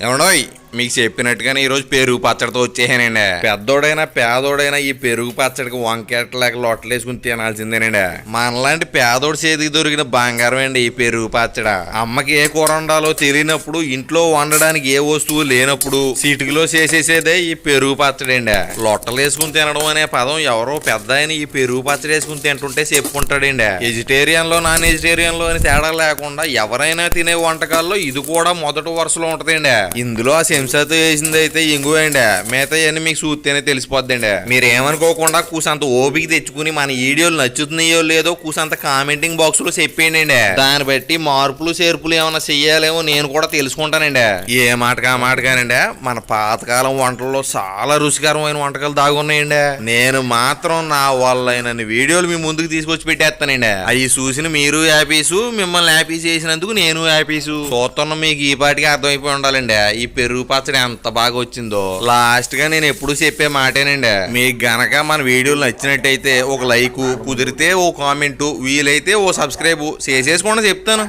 Illinois. మీకు చెప్పినట్టుగానే ఈ రోజు పెరుగు పచ్చడితో వచ్చేసానండి. పెద్దోడైనా పేదోడైనా ఈ పెరుగు పచ్చడికి వంకెట లేక లొట్టలేసుకుని తినాల్సిందేనండి. మనలాంటి పేదోడి చేతికి దొరికిన బంగారం అండి ఈ పెరుగు పచ్చడ. అమ్మకి ఏ కూర వండాలో తెలియనప్పుడు ఇంట్లో వండడానికి ఏ వస్తువు లేనప్పుడు సిటికిలో చేసేసేదే ఈ పెరుగు పచ్చడండి. లొట్టలేసుకుని తినడం అనే పదం ఎవరో పెద్ద ఆయన ఈ పెరుగు పచ్చడి వేసుకుని తింటుంటే చెప్పుకుంటాడండి. వెజిటేరియన్లో నాన్ వెజిటేరియన్లో అని తేడా లేకుండా ఎవరైనా తినే వంటకాల్లో ఇది కూడా మొదటి వరుసలో ఉంటదండి. ఇందులో ఆ హింసతో చేసింది అయితే ఇంగువ అండి మిగతా అన్ని మీకు చూస్తేనే తెలిసిపోద్దండి. మీరు ఏమనుకోకుండా కూసంత ఓపిక తెచ్చుకుని మన వీడియోలు నచ్చుతున్నాయో లేదో కూసంత కామెంటింగ్ బాక్స్లో చెప్పేయండి దాన్ని బట్టి మార్పులు చేర్పులు ఏమైనా చెయ్యాలేమో నేను కూడా తెలుసుకుంటానండి. ఏ మాటగా మాటగానండి మన పాతకాలం వంటల్లో చాలా రుచికరమైన వంటకాలు దాగున్నాయండి. నేను మాత్రం నా వాళ్ళైనన్ని వీడియోలు మీ ముందుకు తీసుకొచ్చి పెట్టేస్తానండి. అవి చూసిన మీరు హ్యాపీసు మిమ్మల్ని హ్యాపీ చేసినందుకు నేను హ్యాపీసు చూస్తున్న మీకు ఈ పాటికి అర్థమైపోయి ఉండాలండి. ఈ పెరుగు పచ్చడి ఎంత బాగా వచ్చిందో. లాస్ట్గా నేను ఎప్పుడు చెప్పే మాటేనండి. మీకు గనక మన వీడియోలు నచ్చినట్టయితే ఒక లైక్ కుదిరితే ఓ కామెంట్ వీలైతే ఓ సబ్స్క్రైబ్ చేసేసుకోండి చెప్తాను.